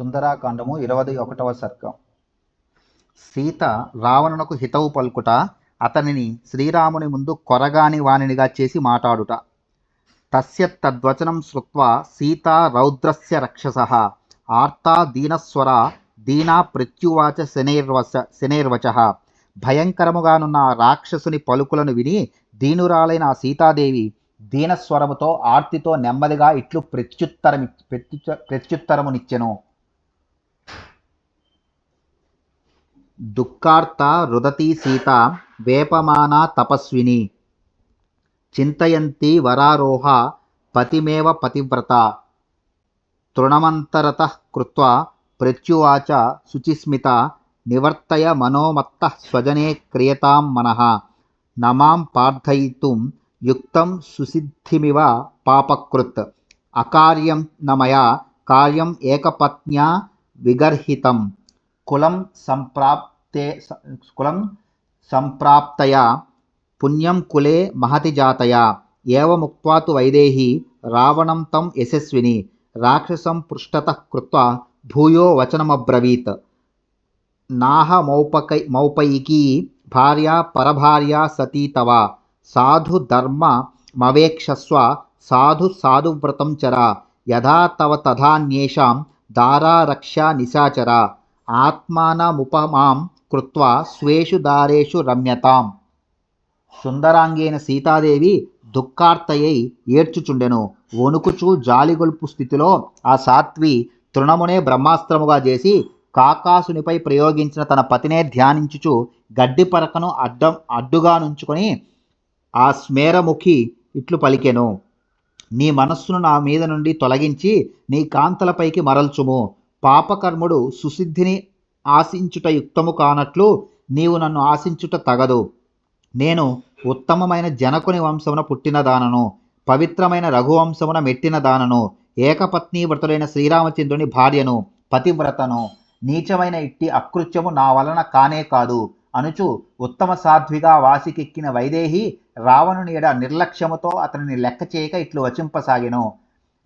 సుందరాకాండము ఇరవై ఒకటవ సర్గం. సీత రావణునకు హితవు పలుకుట అతనిని శ్రీరాముని ముందు కొరగాని వానినిగా చేసి మాట్లాడుట తస్య తద్వచనం శ్రుత్వా సీతా రౌద్రస్య రక్షస ఆర్తా దీనస్వర దీనా ప్రత్యువాచ శనైర్వచ శనైర్వచ. భయంకరముగానున్న రాక్షసుని పలుకులను విని దీనురాలైన సీతాదేవి దీనస్వరముతో ఆర్తితో నెమ్మదిగా ఇట్లు ప్రత్యుత్తరమి ప్రత్యుచ్చ ప్రత్యుత్తరమునిచ్చెను. దుఃఖార్త రుదతి సీత వేపమానా తపస్విని. చింతయంతి వరారోహ పతిమేవ పతివ్రత. తృణమంతరత కృత్వా ప్రత్యువాచ శుచిస్మిత నివర్తయ మనోమత్త స్వజనే క్రియతాం మనః. నమాం పార్థయితుం యుక్తం సుసిద్ధిమివ పాపకృత్. అకార్యం నమయా కార్యం ఏకపత్న్యా విగర్హితం. కులం సంప్రాప్ కులం సంప్రాప్తయా పుణ్యం కులే మహతి జాతయా ఏవముక్త్వా తు వైదేహి రావణం తం యశస్విని రాక్షసం పృష్టతః కృత్వా భూయో వచనమబ్రవీత్ నాహమౌపకై మౌపైకీ భార్యా పరభార్యా సతీ తవ సాధు ధర్మ మవేక్షస్వ సాధు సాధువ్రతం చర యథా తవ తథాన్యేషాం దారారక్షా నిశాచర ఆత్మానముపమాం కృత్వా స్వేషు దారేషు రమ్యతాం. సుందరాంగేన సీతాదేవి దుఃఖార్తయై ఏడ్చుచుండెను. వణుకుచూ జాలిగొల్పు స్థితిలో ఆ సాత్వి తృణమునే బ్రహ్మాస్త్రముగా చేసి కాకాసునిపై ప్రయోగించిన తన పతినే ధ్యానించుచు గడ్డి పరకను అడ్డం అడ్డుగా నుంచుకొని ఆ స్మేరముఖి ఇట్లు పలికెను. నీ మనస్సును నా మీద నుండి తొలగించి నీ కాంతలపైకి మరల్చుము. పాపకర్ముడు సుసిద్ధిని ఆశించుట యుక్తము కానట్లు నీవు నన్ను ఆశించుట తగదు. నేను ఉత్తమమైన జనకుని వంశమున పుట్టిన దానను పవిత్రమైన రఘువంశమున మెట్టిన దానను ఏకపత్ని వ్రతులైన శ్రీరామచంద్రుని భార్యను పతివ్రతను నీచమైన ఇట్టి అకృత్యము నా వలన కానే కాదు. అనుచు ఉత్తమ సాధ్విగా వాసికెక్కిన వైదేహి రావణుని ఎడ నిర్లక్ష్యముతో అతనిని లెక్క చేయక ఇట్లు వచింపసాగెను.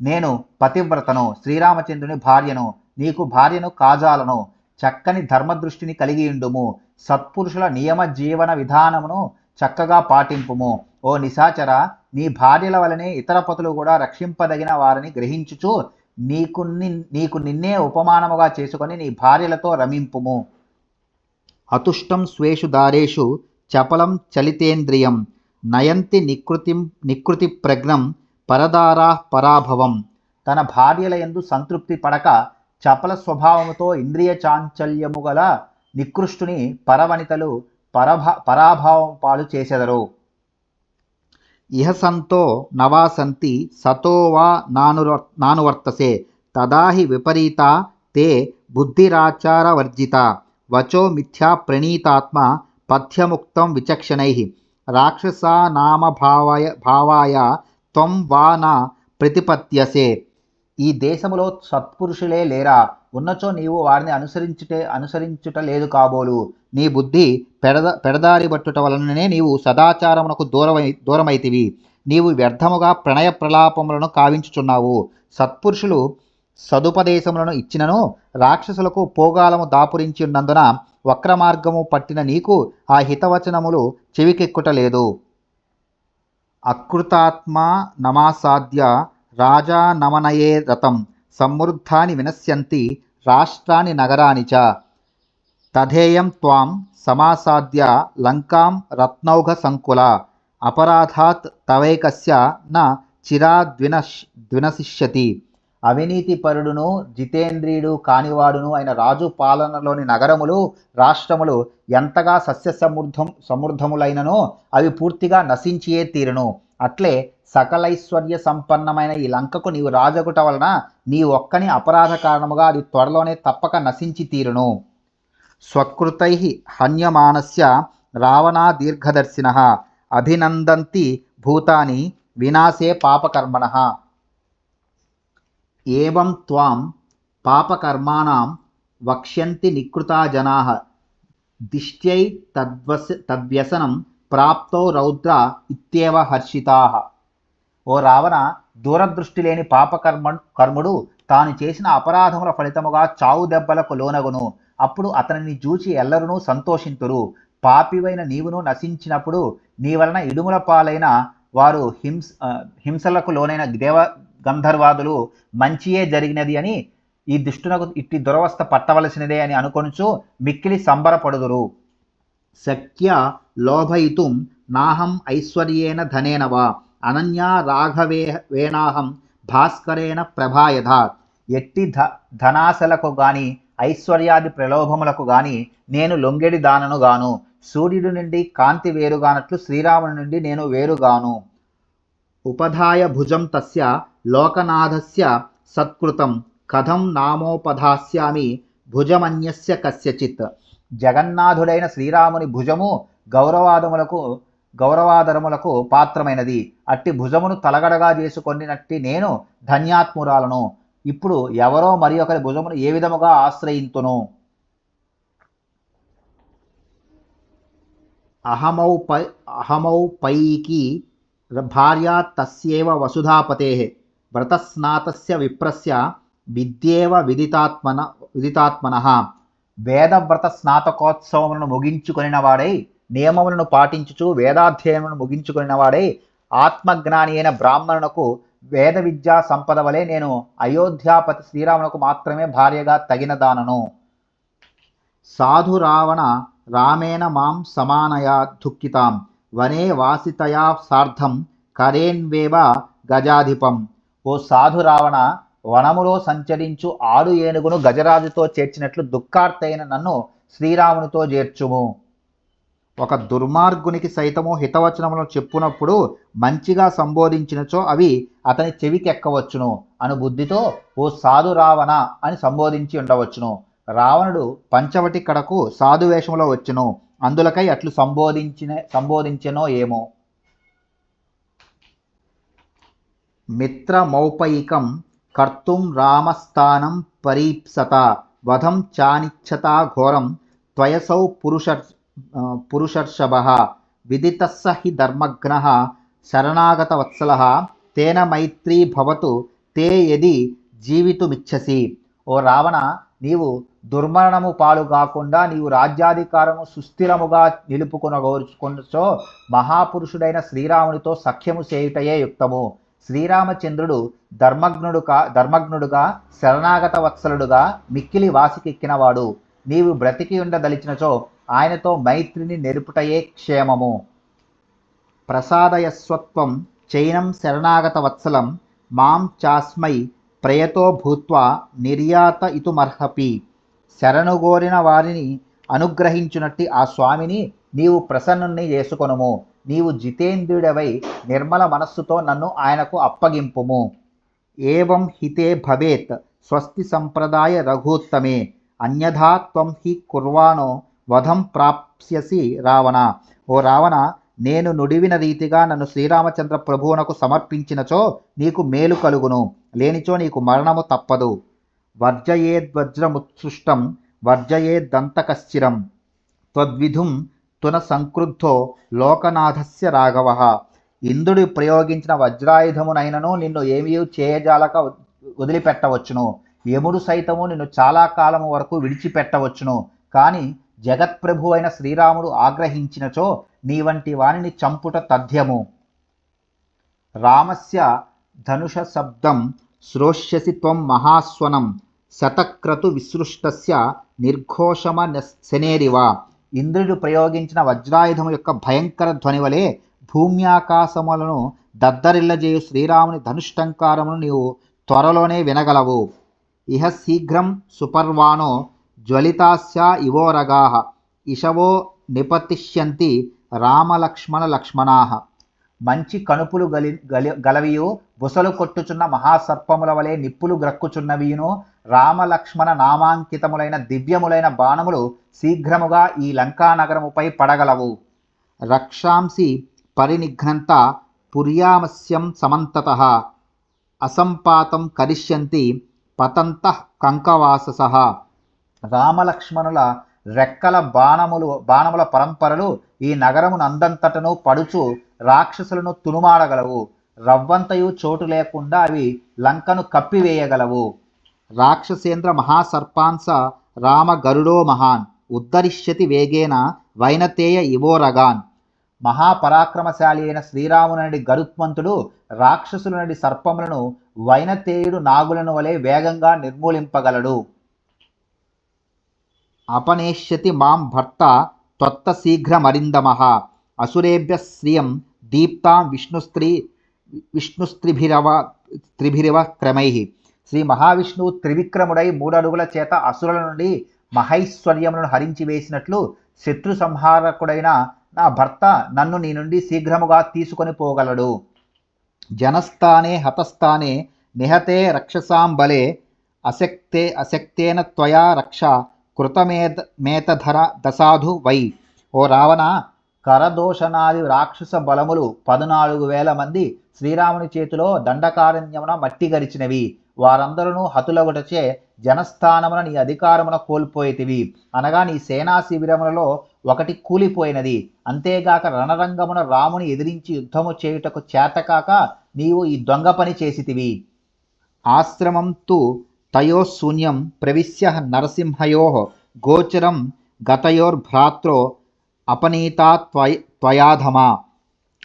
నేను పతివ్రతను శ్రీరామచంద్రుని భార్యను నీకు భార్యను కాజాలను చక్కని ధర్మదృష్టిని కలిగి ఉండుము. సత్పురుషుల నియమ జీవన విధానమును చక్కగా పాటింపుము. ఓ నిశాచర నీ భార్యల వలనే ఇతర పతులు కూడా రక్షింపదగిన వారిని గ్రహించుచు నీకు నిన్- నీకు నిన్నే ఉపమానముగా చేసుకొని నీ భార్యలతో రమింపుము. అతుష్టం స్వేషు దారేషు చపలం చలితేంద్రియం నయంతి నికృతిం నికృతి ప్రజ్ఞం పరదారా పరాభవం. తన భార్యల యందు సంతృప్తి పడక చపల స్వభావముతో ఇంద్రియ చాంచల్యము గల నికృష్టుని పరవనితలు పరభ పరాభావం పాలు చేసెదరు. ఇహ సంతో నవాసంతి సతో వా నానుర నానువర్తసే తదాహి విపరీత తే బుద్ధిరాచారవర్జిత వచో మిథ్యా ప్రణీతాత్మ పథ్యముక్తం విచక్షణై రాక్షసా నామ భావాయ భావాయ త్వం వా నా ప్రతిపత్యసే. ఈ దేశములో సత్పురుషులే లేరా? ఉన్నచో నీవు వారిని అనుసరించుటే అనుసరించుట లేదు కాబోలు. నీ బుద్ధి పెడద పెడదారి బట్టుట వలననే నీవు సదాచారమునకు దూరమై దూరమైతివి. నీవు వ్యర్థముగా ప్రణయ ప్రలాపములను కావించుచున్నావు. సత్పురుషులు సదుపదేశములను ఇచ్చినను రాక్షసులకు పోగాలము దాపురించి ఉన్నందున వక్ర మార్గము పట్టిన నీకు ఆ హితవచనములు చెవికెక్కుటలేదు అకృతాత్మ నమాసాధ్య రాజా నమనయే రతం సమృద్ధాని వినశ్యంతి రాష్ట్రాని నగరాని చ. తథేయం త్వాం సమాసాద్య లంకాం రత్నౌఘ సంకుల. అపరాధాత్ తవైకస్య న చిరాద్వినశ్ ద్వినశిష్యతి. అవినీతి పరుడును జితేంద్రియుడు కానివాడును అయిన రాజు పాలనలోని నగరములు రాష్ట్రములు ఎంతగా సస్య సమృద్ధం సమృద్ధములైననో అవి పూర్తిగా నశించియే తీరును. అట్లే సకలైశ్వర్య సంపన్నమైన ఈ లంకకు నీవు రాజగుట వలన నీ ఒక్కని అపరాధ కారణముగా అది త్వరలోనే తప్పక నశించి తీరును. స్వకృతై హన్యమానస్య రావణా దీర్ఘదర్శిన అభినందంతి భూతాని వినాశే పాపకర్మణ. ఏవం త్వాం పాపకర్మాణం వక్ష్యంతి నికృతా జనా. దిష్ట్యై తద్వస తద్వ్యసనం ప్రాప్తో రౌద్ర ఇత్యేవ హర్షితా. ఓ రావణ దూరదృష్టి లేని పాపకర్మ కర్ముడు తాను చేసిన అపరాధముల ఫలితముగా చావు దెబ్బలకు లోనగును. అప్పుడు అతనిని చూచి ఎల్లరునూ సంతోషింతురు. పాపివైన నీవును నశించినప్పుడు నీ వలన ఇడుముల పాలైన వారు హింస హింసలకు లోనైన దేవ గంధర్వాదులు మంచియే జరిగినది అని ఈ దుష్టునకు ఇట్టి దురవస్థ పట్టవలసినదే అని అనుకొనుచు మిక్కిలి సంబరపడుదురు. శక్య లోభయితుం నాహం ఐశ్వర్యేన ధనేనవా. అనన్యా రాఘవే వేణాహం భాస్కరేణ ప్రభాయధ ఎట్టి ధ ధనాశలకు గాని ఐశ్వర్యాది ప్రలోభములకు గాని నేను లొంగెడి దానను గాను. సూర్యుడి నుండి కాంతి వేరుగానట్లు శ్రీరాముని నుండి నేను వేరుగాను. ఉపధాయ భుజం తస్య లోకనాథస్య సత్కృతం. కథం నామోపధాస్యామి భుజమన్యస్య కస్యచిత్. జగన్నాథుడైన శ్రీరాముని భుజము గౌరవాదములకు గౌరవాదరములకు పాత్రమైనది. అట్టి భుజమును తలగడగా చేసుకొనినట్టి నేను ధన్యాత్మురాలను. ఇప్పుడు ఎవరో మరి ఒకరి భుజమును ఏ విధముగా ఆశ్రయింతును? అహమౌ పై అహమౌ పైకి భార్యా తస్యేవ వసుధాపతే వ్రతస్నాతస్య విప్రస్య విద్యేవ విదితాత్మన విదితాత్మన. వేదవ్రత స్నాతకోత్సవములను ముగించుకొనిన వాడై నియమములను పాటించుచు వేదాధ్యయనమును ముగించుకున్న వాడై ఆత్మజ్ఞాని అయిన బ్రాహ్మణునకు వేద విద్యా సంపద వలె నేను అయోధ్యాపతి శ్రీరామునకు మాత్రమే భార్యగా తగినదానను. సాధు రావణ రామేణ మాం సమానయా దుఃఖితాం. వనే వాసితయా సార్థం కరేన్వేవ గజాధిపం. ఓ సాధు రావణ వనములో సంచరించు ఆడు ఏనుగును గజరాజుతో చేర్చినట్లు దుఃఖార్తైన నన్ను శ్రీరామునితో చేర్చుము. ఒక దుర్మార్గునికి సైతము హితవచనములను చెప్పునప్పుడు మంచిగా సంబోధించినచో అవి అతని చెవికెక్కవచ్చును. అను బుద్ధితో ఓ సాధు రావణ అని సంబోధించి ఉండవచ్చును. రావణుడు పంచవటి కడకు సాధు వేషంలో వచ్చును. అందులకై అట్లు సంబోధించిన సంబోధించెనో ఏమో. మిత్రమౌపయికం కర్తుం రామస్థానం పరీప్సత వధం చానిచ్చతా ఘోరం త్వయసౌ పురుష పురుషర్షభ విదితస్స హి శరణాగత వత్సలహా తేన మైత్రీ భవతు తే యది జీవితుమిచ్చసి. ఓ రావణ నీవు దుర్మరణము పాలు కాకుండా నీవు రాజ్యాధికారము సుస్థిరముగా నిలుపుకొనగోరుచుకొనచో మహాపురుషుడైన శ్రీరామునితో సఖ్యము చేయుటయే యుక్తము. శ్రీరామచంద్రుడు ధర్మగ్నుడు కా ధర్మగ్నుడుగా శరణాగత వత్సలుడుగా మిక్కిలి వాసికెక్కినవాడు. నీవు బ్రతికి ఉండదలిచినచో ఆయనతో మైత్రిని నెరుపుటయే క్షేమము. ప్రసాదయస్వత్వం చైనం శరణాగత వత్సలం మాం చాస్మై ప్రయతో భూత్వా నిర్యాత ఇతుమర్హపి. శరణుగోరిన వారిని అనుగ్రహించునట్టి ఆ స్వామిని నీవు ప్రసన్నుణ్ణి చేసుకొనుము. నీవు జితేంద్రుడవై నిర్మల మనస్సుతో నన్ను ఆయనకు అప్పగింపుము. ఏవం హితే భవేత్ స్వస్తి సంప్రదాయ రఘూత్తమే. అన్యథా త్వం హి కుర్వాణో వధం ప్రాప్స్యసి రావణ. ఓ రావణ నేను నుడివిన రీతిగా నన్ను శ్రీరామచంద్ర ప్రభువునకు సమర్పించినచో నీకు మేలు కలుగును. లేనిచో నీకు మరణము తప్పదు. వర్జయేద్వజ్రముత్సృష్టం వర్జయేద్దంతకశ్చిరం త్వద్విధుం తున సంక్రుద్ధో లోకనాథస్య రాఘవ. ఇంద్రుడు ప్రయోగించిన వజ్రాయుధమునైనను నిన్ను ఏమీ చేయజాలక వదిలిపెట్టవచ్చును. యముడు సైతము నిన్ను చాలా కాలము వరకు విడిచిపెట్టవచ్చును. కానీ జగత్ప్రభు అయిన శ్రీరాముడు ఆగ్రహించినచో నీ వంటి వానిని చంపుట తథ్యము. రామస్య ధనుష శబ్దం శ్రోష్యసి త్వం మహాస్వనం శతక్రతు విసృష్టస్య నిర్ఘోషమ శనేరివ. ఇంద్రుడు ప్రయోగించిన వజ్రాయుధము యొక్క భయంకర ధ్వనివలే భూమ్యాకాశములను దద్దరిల్లజేయు శ్రీరాముని ధనుష్టంకారమును నీవు త్వరలోనే వినగలవు. ఇహ శీఘ్రం సుపర్వాణో జ్వలితాస్యా ఇవోరగాః ఇషవో నిపతిష్యంతి రామలక్ష్మణ లక్ష్మణాః. మంచి కనుపులు గలి గలి గలవియు బుసలు కొట్టుచున్న మహాసర్పముల వలె నిప్పులు గ్రక్కుచున్నవియును రామలక్ష్మణ నామాంకితములైన దివ్యములైన బాణములు శీఘ్రముగా ఈ లంకానగరముపై పడగలవు. రక్షాంసి పరినిఘ్నంత పుర్యామస్యం సమంతత. అసంపాతం కరిష్యంతి పతంత కంకవాసస. రామలక్ష్మణుల రెక్కల బాణములు బాణముల పరంపరలు ఈ నగరమును అందంతటను పడుచు రాక్షసులను తునుమాడగలవు. రవ్వంతయు చోటు లేకుండా అవి లంకను కప్పివేయగలవు. రాక్షసేంద్ర మహాసర్పాంస రామ గరుడో మహాన్ ఉద్ధరిష్యతి వేగేన వైనతేయ ఇవోరగాన్ మహాపరాక్రమశాలి అయిన శ్రీరామునడి గరుత్మంతుడు రాక్షసుల నుండి సర్పములను వైనతేయుడు నాగులను వలె వేగంగా నిర్మూలింపగలడు. అపనేష్యతి మాం భర్త త్వత్త శీఘ్రమరిందమః అసురేభ్య శ్రియం దీప్తాం విష్ణుస్త్రీ విష్ణుస్త్రిభిరవ త్రిభిరవ క్రమై. శ్రీ మహావిష్ణువు త్రివిక్రముడై మూడడుగుల చేత అసురుల నుండి మహైశ్వర్యములను హరించి వేసినట్లు శత్రు సంహారకుడైన నా భర్త నన్ను నీ నుండి శీఘ్రముగా తీసుకొని పోగలడు. జనస్థానే హతస్థానే నిహతే రక్షసాం బలే అశక్తే అశక్తేన త్వయా రక్ష కృతమేత మేతధర దసాధు వై. ఓ రావణ కరదోషణాది రాక్షస బలములు పద్నాలుగు వేల మంది శ్రీరాముని చేతిలో దండకారణ్యమున మట్టి గరిచినవి. వారందరూ హతులగుటచే జనస్థానమున నీ అధికారమున కోల్పోయేతివి అనగా నీ సేనా శిబిరములలో ఒకటి కూలిపోయినది. అంతేగాక రణరంగమున రాముని ఎదిరించి యుద్ధము చేయుటకు చేతకాక నీవు ఈ దొంగ పని చేసితివి. ఆశ్రమం తు తయోశూన్యం ప్రవిశ్య నరసింహయో గోచరం గతయోర్భ్రాత్రో అపనీతా త్వయ త్వయాధమా.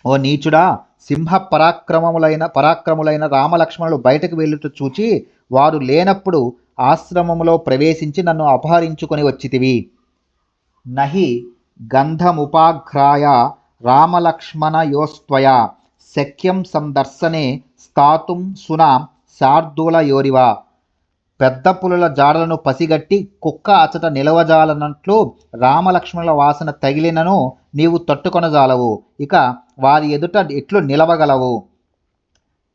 ఓ నీచుడా సింహ పరాక్రమములైన పరాక్రములైన రామలక్ష్మణులు బయటకు వెళ్ళుట చూచి వారు లేనప్పుడు ఆశ్రమములో ప్రవేశించి నన్ను అపహరించుకొని వచ్చితివి. నహి గంధముపాఘ్రాయ రామలక్ష్మణయోస్త్వయా శక్యం సందర్శనే స్థాతుం సునా శార్దూలయోరివ. పెద్ద పులుల జాడలను పసిగట్టి కుక్క అచట నిలవజాలనట్లు రామలక్ష్మణుల వాసన తగిలినను నీవు తట్టుకొనజాలవు. ఇక వారి ఎదుట ఎట్లు నిలవగలవు?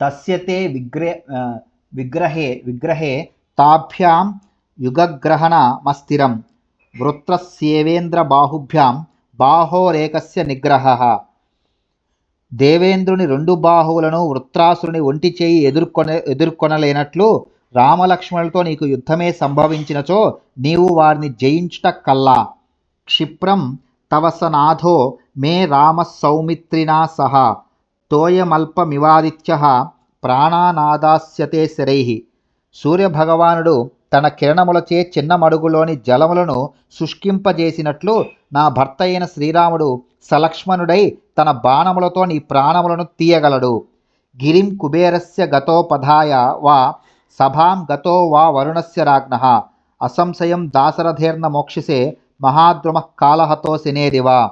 తస్యతే విగ్రే విగ్రహే విగ్రహే తాభ్యాం యుగగ్రహణమస్థిరం. వృత్రస్యేవేంద్ర బాహుభ్యాం బాహోరేకస్య నిగ్రహ. దేవేంద్రుని రెండు బాహువులను వృత్రాసురుని ఒంటి చేయి ఎదుర్కొన ఎదుర్కొనలేనట్లు రామలక్ష్మణులతో నీకు యుద్ధమే సంభవించినచో నీవు వారిని జయించుట కల్లా క్షిప్రం తవసనాథో మే రామ సౌమిత్రినా సహ. తోయమల్పమివాదిత్య ప్రాణానాదాస్యతే శరై. సూర్యభగవానుడు తన కిరణములచే చిన్న మడుగులోని జలములను శుష్కింపజేసినట్లు నా భర్త అయిన శ్రీరాముడు సలక్ష్మణుడై తన బాణములతో నీ ప్రాణములను తీయగలడు. గిరిం కుబేరస్య గతోపధాయ వా సభాం గతో వా వరుణస్య రాజ్ఞ. అసంశయం దాశరథేర్న మోక్షిసే మహాద్రుమ కాలహతో శనేదివా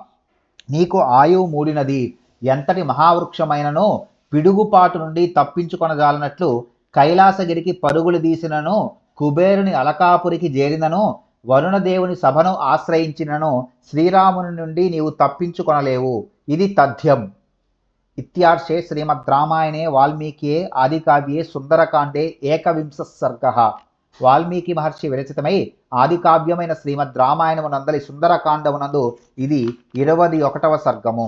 నీకు ఆయువు మూడినది. ఎంతటి మహావృక్షమైనను పిడుగుపాటు నుండి తప్పించుకొనజాలనట్లు కైలాసగిరికి పరుగులు తీసినను కుబేరుని అలకాపురికి చేరినను వరుణదేవుని సభను ఆశ్రయించినను శ్రీరాముని నుండి నీవు తప్పించుకొనలేవు. ఇది తథ్యం. ఇత్యార్షే శ్రీమద్ రామాయణే వాల్మీకియే ఆదికావ్యే సుందరకాండే ఏకవింశ సర్గ వాల్మీకి మహర్షి విరచితమై ఆదికావ్యమైన శ్రీమద్ రామాయణమునందలి సుందరకాండమునందు ఇది ఇరవది ఒకటవ సర్గము